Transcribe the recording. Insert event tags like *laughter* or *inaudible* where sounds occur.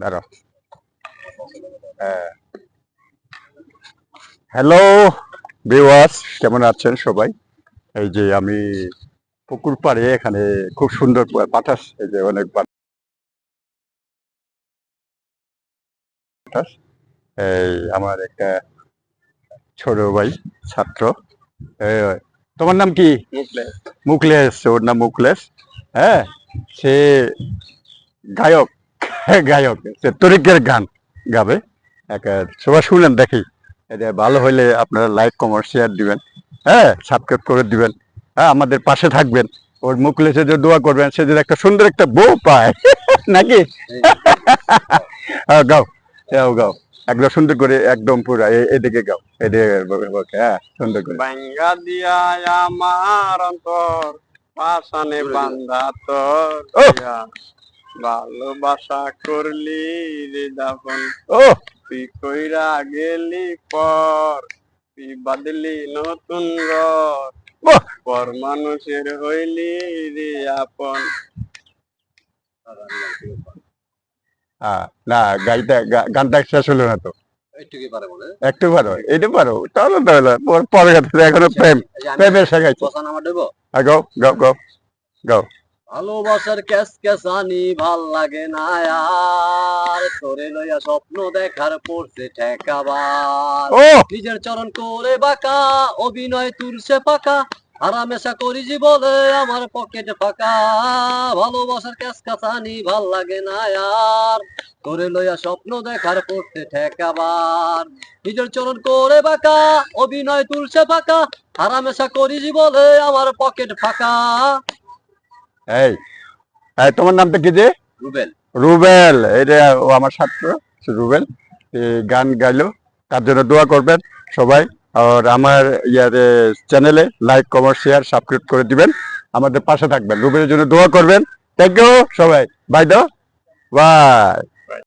দাঁড়াও। হ্যালো বিওয়াস কেমন আছেন সবাই? এই যে আমি পুকুর পাড়ে এখানে খুব সুন্দর বাতাস এই যে অনেক বাতাস। এই আমার একটা ছোট ভাই ছাত্র। তোমার নাম কি? মুকলেশ ওর নাম মুকলেশ হ্যাঁ সে গায়ক গায়ক সে তরিকের গান গাবে। সবাই শুনেন দেখি। এটা ভালো হলে আপনারা লাইক কমেন্ট শেয়ার দিবেন। হ্যাঁ সাবস্ক্রাইব করে দিবেন। হ্যাঁ আমাদের পাশে থাকবেন। ওর মুকলেশে যে দোয়া করবেন সে যদি একটা সুন্দর একটা বউ পায়। *laughs* নাকি? *laughs* হ্যাঁ গাও। গাও গাও। একদম সুন্দর করে একদম পুরো এদিকে গাও। এদিকে হ্যাঁ সুন্দর করে। বাঙ্গা দিয়া আমার অন্তর পাশানে বান্ধা তোর। ভালোবাসা করলি রে দাফন ও! তুই কইরা গেলি পর তুই বাদলি নতুন ঘর! পর মানুষের হইলি রে আপন না গাইটা গানটা শেষ হলো না তো। একটু কি পারে বলে। একটু পারো এটা পারো। তাহলে তাহলে পর- কথা এখনও প্রেম প্রেমের দেবো? গাও গাও গাও গাও ভালোবাসার ক্যাস ক্যাসানি ভালো লাগে না আর। তোরে লইয়া স্বপ্ন দেখার পড়ছে ঠেকাবার। নিজের চরণ করে বাঁকা অভিনয় তুলছে পাকা আরামেশা করি বলে আমার পকেট ফাঁকা। ভালোবাসার ক্যাস কাছানি ভালো লাগে না আর। করে লইয়া স্বপ্ন দেখার পড়তে ঠেকাবার। নিজের চরণ করে বাঁকা অভিনয় তুলছে ফাঁকা। আরামেশা করি বলে আমার পকেট ফাঁকা। এই হ্যাঁ তোমার নামটা কি যে? রুবেল। রুবেল এটা ও আমার ছাত্র রুবেল। গান গাইলো তার জন্য দোয়া করবেন সবাই। আর আমার ইয়ার চ্যানেলে লাইক কমেন্ট শেয়ার সাবস্ক্রাইব করে দিবেন। আমাদের পাশে থাকবেন। রুবেলের জন্য দোয়া করবেন। থ্যাংক ইউ সবাই। বাই দাও বাই